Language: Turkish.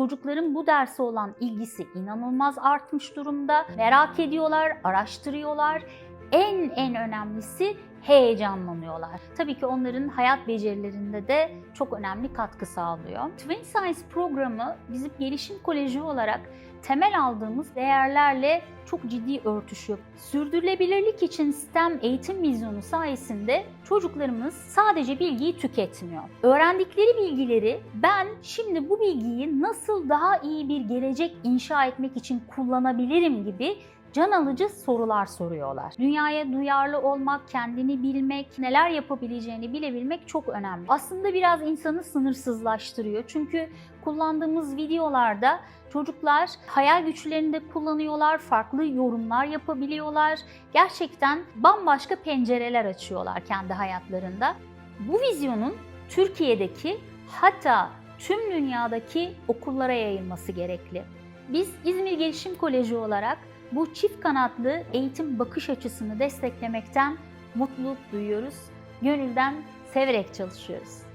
Çocukların bu derse olan ilgisi inanılmaz artmış durumda. Merak ediyorlar, araştırıyorlar. En en önemlisi heyecanlanıyorlar. Tabii ki onların hayat becerilerinde de çok önemli katkı sağlıyor. Twin Science programı bizim gelişim koleji olarak temel aldığımız değerlerle çok ciddi örtüşüyor. Sürdürülebilirlik için STEM eğitim vizyonu sayesinde çocuklarımız sadece bilgiyi tüketmiyor. Öğrendikleri bilgileri ben şimdi bu bilgiyi nasıl daha iyi bir gelecek inşa etmek için kullanabilirim gibi can alıcı sorular soruyorlar. Dünyaya duyarlı olmak, kendini bilmek, neler yapabileceğini bilebilmek çok önemli. Aslında biraz insanı sınırsızlaştırıyor. Çünkü kullandığımız videolarda çocuklar hayal güçlerini de kullanıyorlar, farklı yorumlar yapabiliyorlar. Gerçekten bambaşka pencereler açıyorlar kendi hayatlarında. Bu vizyonun Türkiye'deki hatta tüm dünyadaki okullara yayılması gerekli. Biz İzmir Gelişim Koleji olarak bu çift kanatlı eğitim bakış açısını desteklemekten mutluluk duyuyoruz. Gönülden severek çalışıyoruz.